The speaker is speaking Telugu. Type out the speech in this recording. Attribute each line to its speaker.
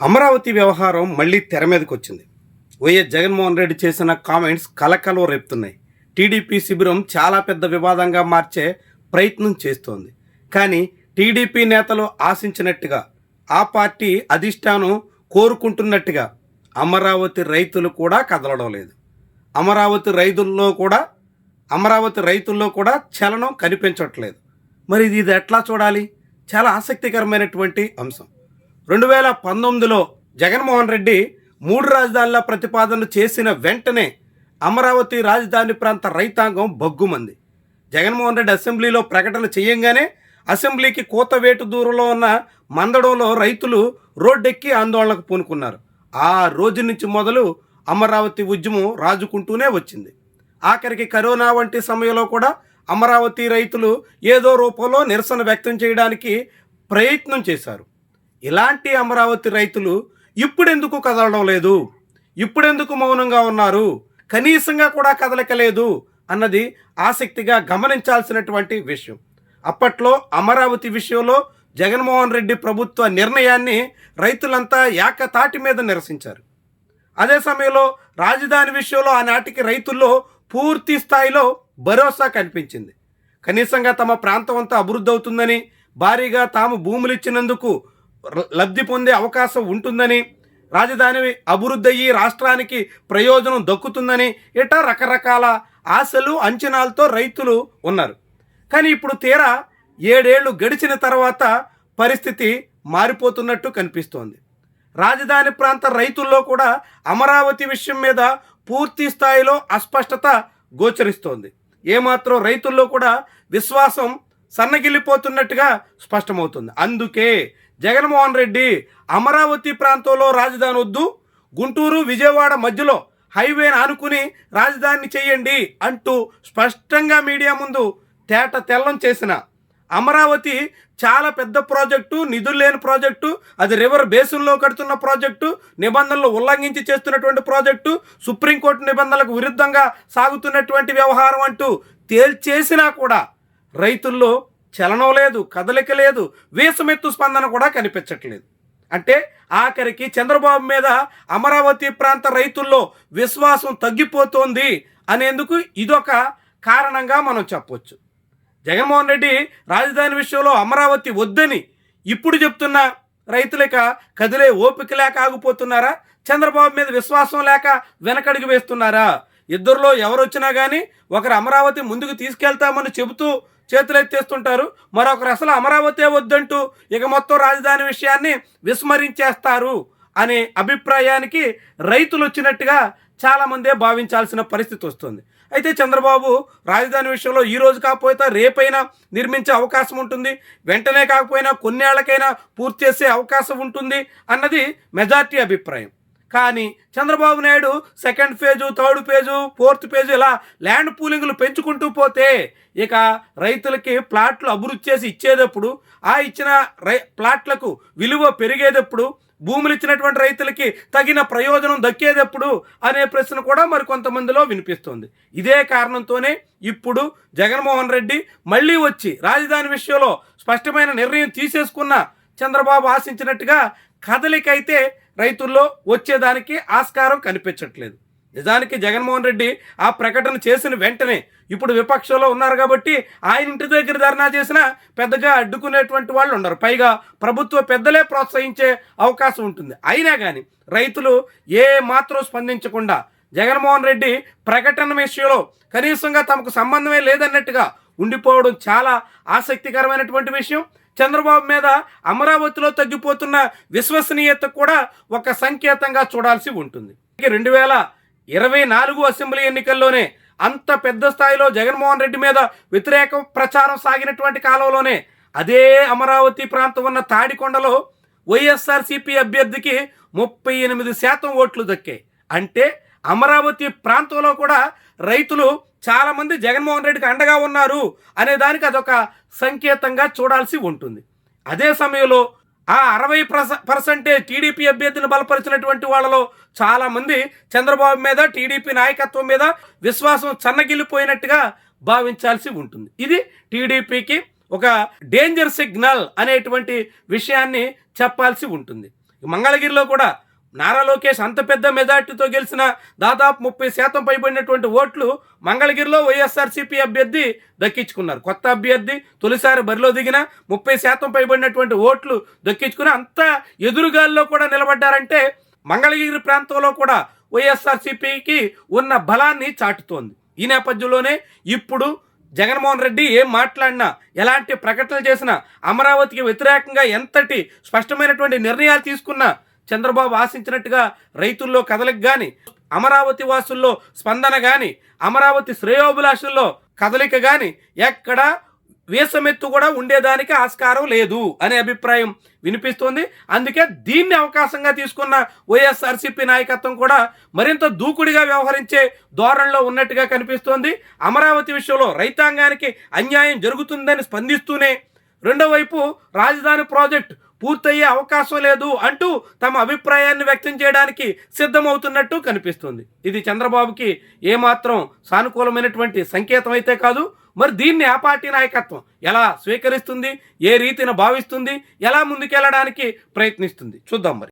Speaker 1: అమరావతి వ్యవహారం మళ్ళీ తెర మీదకి వచ్చింది వైఎస్ జగన్మోహన్ రెడ్డి చేసిన కామెంట్స్ కలకలం రేపుతున్నాయి. టీడీపీ శిబిరం చాలా పెద్ద వివాదంగా మార్చే ప్రయత్నం చేస్తోంది. కానీ టీడీపీ నేతలు ఆశించినట్టుగా ఆ పార్టీ అధిష్టానం కోరుకుంటున్నట్టుగా అమరావతి రైతులు కూడా కదలడం లేదు. అమరావతి రైతుల్లో కూడా అమరావతి రైతుల్లో కూడా చలనం కనిపించట్లేదు. మరి ఇది ఇది ఎట్లా చూడాలి? చాలా ఆసక్తికరమైనటువంటి అంశం. రెండు వేల పంతొమ్మిదిలో జగన్మోహన్ రెడ్డి మూడు రాజధానుల ప్రతిపాదన చేసిన వెంటనే అమరావతి రాజధాని ప్రాంత రైతాంగం బగ్గుమంది. జగన్మోహన్ రెడ్డి అసెంబ్లీలో ప్రకటన చేయంగానే అసెంబ్లీకి కూతవేటు దూరంలో ఉన్న మందడంలో రైతులు రోడ్డెక్కి ఆందోళనకు పూనుకున్నారు. ఆ రోజు నుంచి మొదలు అమరావతి ఉద్యమం రాజుకుంటూనే వచ్చింది. ఆఖరికి కరోనా వంటి సమయంలో కూడా అమరావతి రైతులు ఏదో రూపంలో నిరసన వ్యక్తం చేయడానికి ప్రయత్నం చేశారు. ఇలాంటి అమరావతి రైతులు ఇప్పుడెందుకు కదలడం లేదు? ఇప్పుడెందుకు మౌనంగా ఉన్నారు? కనీసంగా కూడా కదలకలేదు అన్నది ఆసక్తిగా గమనించాల్సినటువంటి విషయం. అప్పట్లో అమరావతి విషయంలో జగన్మోహన్ రెడ్డి ప్రభుత్వ నిర్ణయాన్ని రైతులంతా ఏకతాటి మీద నిరసించారు. అదే సమయంలో రాజధాని విషయంలో ఆనాటికి రైతుల్లో పూర్తి స్థాయిలో భరోసా కనిపించింది. కనీసంగా తమ ప్రాంతం అంతా అభివృద్ధి అవుతుందని భారీగా తాము భూములు ఇచ్చినందుకు లబ్ధి పొందే అవకాశం ఉంటుందని రాజధాని అభివృద్ధి అయ్యి రాష్ట్రానికి ప్రయోజనం దక్కుతుందని ఇటా రకరకాల ఆశలు అంచనాలతో రైతులు ఉన్నారు. కానీ ఇప్పుడు తీరా ఏడేళ్ళు గడిచిన తర్వాత పరిస్థితి మారిపోతున్నట్టు కనిపిస్తోంది. రాజధాని ప్రాంత రైతుల్లో కూడా అమరావతి విషయం మీద పూర్తి స్థాయిలో అస్పష్టత గోచరిస్తోంది. ఏమాత్రం రైతుల్లో కూడా విశ్వాసం సన్నగిల్లిపోతున్నట్టుగా స్పష్టమవుతుంది. అందుకే జగన్మోహన్ రెడ్డి అమరావతి ప్రాంతంలో రాజధాని వద్దు గుంటూరు విజయవాడ మధ్యలో హైవేని ఆనుకుని రాజధాని చేయండి అంటూ స్పష్టంగా మీడియా ముందు తేట తెల్లం చేసిన అమరావతి చాలా పెద్ద ప్రాజెక్టు నిధులు లేని ప్రాజెక్టు అది రివర్ బేసిన్లో కడుతున్న ప్రాజెక్టు నిబంధనలు ఉల్లంఘించి చేస్తున్నటువంటి ప్రాజెక్టు సుప్రీంకోర్టు నిబంధనలకు విరుద్ధంగా సాగుతున్నటువంటి వ్యవహారం అంటూ తేల్చేసినా కూడా రైతుల్లో చలనం లేదు కదలిక లేదు వీసమెత్తు స్పందన కూడా కనిపించట్లేదు. అంటే ఆఖరికి చంద్రబాబు మీద అమరావతి ప్రాంత రైతుల్లో విశ్వాసం తగ్గిపోతోంది అనేందుకు ఇదొక కారణంగా మనం చెప్పొచ్చు. జగన్మోహన్ రెడ్డి రాజధాని విషయంలో అమరావతి వద్దని ఇప్పుడు చెప్తున్న రైతులక కదిలే ఓపిక లేక ఆగిపోతున్నారా? చంద్రబాబు మీద విశ్వాసం లేక వెనకడుగు వేస్తున్నారా? ఇద్దరిలో ఎవరు వచ్చినా కానీ ఒకరు అమరావతి ముందుకు తీసుకెళ్తామని చెబుతూ చేతులెత్తేస్తుంటారు మరొకరు అసలు అమరావతి వద్దంటూ ఇక మొత్తం రాజధాని విషయాన్ని విస్మరించేస్తారు అనే అభిప్రాయానికి రైతులు వచ్చినట్టుగా చాలామందే భావించాల్సిన పరిస్థితి వస్తుంది. అయితే చంద్రబాబు రాజధాని విషయంలో ఈ రోజు కాకపోతే రేపైనా నిర్మించే అవకాశం ఉంటుంది. వెంటనే కాకపోయినా కొన్నేళ్ళకైనా పూర్తి చేసే అవకాశం ఉంటుంది అన్నది మెజార్టీ అభిప్రాయం. కానీ Chandrababu Naidu second phase third phase fourth phase ఇలా ల్యాండ్ పూలింగ్లు పెంచుకుంటూ పోతే ఇక రైతులకి ప్లాట్లు అభివృద్ధి చేసి ఇచ్చేటప్పుడు ఆ ఇచ్చిన రై ప్లాట్లకు విలువ పెరిగేటప్పుడు భూములు ఇచ్చినటువంటి రైతులకి తగిన ప్రయోజనం దక్కేదెప్పుడు అనే ప్రశ్న కూడా మరి కొంతమందిలో వినిపిస్తుంది. ఇదే కారణంతోనే ఇప్పుడు జగన్మోహన్ రెడ్డి మళ్ళీ వచ్చి రాజధాని విషయంలో స్పష్టమైన నిర్ణయం తీసేసుకున్న చంద్రబాబు ఆశించినట్టుగా కదలికైతే రైతుల్లో వచ్చేదానికి ఆస్కారం కనిపించట్లేదు. నిజానికి జగన్మోహన్ రెడ్డి ఆ ప్రకటన చేసిన వెంటనే ఇప్పుడు విపక్షంలో ఉన్నారు కాబట్టి ఆయన ఇంటి దగ్గర ధర్నా చేసినా పెద్దగా అడ్డుకునేటువంటి వాళ్ళు ఉండరు. పైగా ప్రభుత్వ పెద్దలే ప్రోత్సహించే అవకాశం ఉంటుంది. అయినా కానీ రైతులు ఏ మాత్రం స్పందించకుండా జగన్మోహన్ రెడ్డి ప్రకటన విషయంలో కనీసంగా తమకు సంబంధమే లేదన్నట్టుగా ఉండిపోవడం చాలా ఆసక్తికరమైనటువంటి విషయం. చంద్రబాబు మీద అమరావతిలో తగ్గిపోతున్న విశ్వసనీయత కూడా ఒక సంకేతంగా చూడాల్సి ఉంటుంది. రెండు వేల ఇరవై నాలుగు అసెంబ్లీ ఎన్నికల్లోనే అంత పెద్ద స్థాయిలో జగన్మోహన్ రెడ్డి మీద వ్యతిరేక ప్రచారం సాగినటువంటి కాలంలోనే అదే అమరావతి ప్రాంతం ఉన్న తాడికొండలో వైఎస్ఆర్సీపీ అభ్యర్థికి ముప్పై ఎనిమిది శాతం ఓట్లు దక్కాయి. అంటే అమరావతి ప్రాంతంలో కూడా రైతులు చాలా మంది జగన్మోహన్ రెడ్డికి అండగా ఉన్నారు అనే దానికి అదొక సంకేతంగా చూడాల్సి ఉంటుంది. అదే సమయంలో ఆ అరవై పర్సెంటేజ్ టీడీపీ అభ్యర్థిని బలపరిచినటువంటి వాళ్ళలో చాలా మంది చంద్రబాబు మీద టీడీపీ నాయకత్వం మీద విశ్వాసం చన్నగిల్లిపోయినట్టుగా భావించాల్సి ఉంటుంది. ఇది టీడీపీకి ఒక డేంజర్ సిగ్నల్ అనేటువంటి విషయాన్ని చెప్పాల్సి ఉంటుంది. మంగళగిరిలో కూడా నారా లోకేష్ అంత పెద్ద మెజార్టీతో గెలిచిన దాదాపు ముప్పై శాతం పైబడినటువంటి ఓట్లు మంగళగిరిలో వైఎస్ఆర్సీపీ అభ్యర్థి దక్కించుకున్నారు. కొత్త అభ్యర్థి తొలిసారి బరిలో దిగిన ముప్పై శాతం పైబడినటువంటి ఓట్లు దక్కించుకుని అంత ఎదురుగాల్లో కూడా నిలబడ్డారంటే మంగళగిరి ప్రాంతంలో కూడా వైఎస్ఆర్సీపీకి ఉన్న బలాన్ని చాటుతోంది. ఈ నేపథ్యంలోనే ఇప్పుడు జగన్మోహన్ రెడ్డి ఏం మాట్లాడినా ఎలాంటి ప్రకటనలు చేసినా అమరావతికి వ్యతిరేకంగా ఎంతటి స్పష్టమైనటువంటి నిర్ణయాలు తీసుకున్నా చంద్రబాబు ఆశించినట్టుగా రైతుల్లో కదలిక కానీ అమరావతి వాసుల్లో స్పందన కానీ అమరావతి శ్రేయోభిలాషుల్లో కదలిక కానీ ఎక్కడ వీసమెత్తు కూడా ఉండేదానికి ఆస్కారం లేదు అనే అభిప్రాయం వినిపిస్తోంది. అందుకే దీన్ని అవకాశంగా తీసుకున్న వైఎస్ఆర్సీపీ నాయకత్వం కూడా మరింత దూకుడిగా వ్యవహరించే ధోరణిలో ఉన్నట్టుగా కనిపిస్తోంది. అమరావతి విషయంలో రైతాంగానికి అన్యాయం జరుగుతుందని స్పందిస్తూనే రెండో వైపు రాజధాని ప్రాజెక్ట్ పూర్తయ్యే అవకాశం లేదు అంటూ తమ అభిప్రాయాన్ని వ్యక్తం చేయడానికి సిద్ధమవుతున్నట్టు కనిపిస్తుంది. ఇది చంద్రబాబుకి ఏమాత్రం సానుకూలమైనటువంటి సంకేతం అయితే కాదు. మరి దీన్ని ఆ పార్టీ నాయకత్వం ఎలా స్వీకరిస్తుంది? ఏ రీతిన భావిస్తుంది? ఎలా ముందుకెళ్ళడానికి ప్రయత్నిస్తుంది? చూద్దాం మరి.